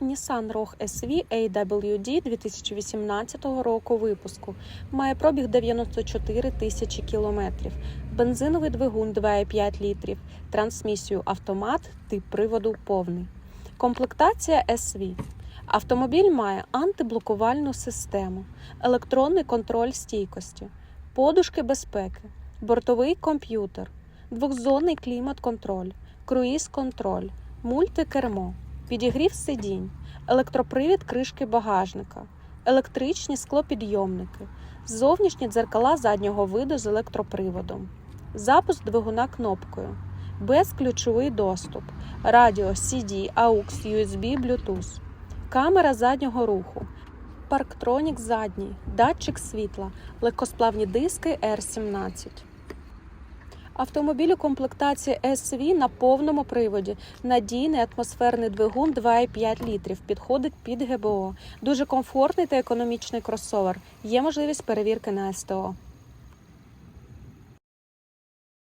Nissan Rogue SV AWD 2018 року випуску. Має пробіг 94 тисячі кілометрів, бензиновий двигун 2,5 літрів, трансмісію автомат, тип приводу повний. Комплектація SV. Автомобіль має антиблокувальну систему, електронний контроль стійкості, подушки безпеки, бортовий комп'ютер, двохзонний клімат-контроль, круїз-контроль, мультикермо, підігрів сидінь, електропривід кришки багажника, електричні склопідйомники, зовнішні дзеркала заднього виду з електроприводом, запуск двигуна кнопкою, безключовий доступ, радіо CD, AUX, USB, Bluetooth, камера заднього руху, парктронік задній, датчик світла, легкосплавні диски R17. Автомобіль у комплектації SV на повному приводі. Надійний атмосферний двигун 2,5 літрів. Підходить під ГБО. Дуже комфортний та економічний кросовер. Є можливість перевірки на СТО.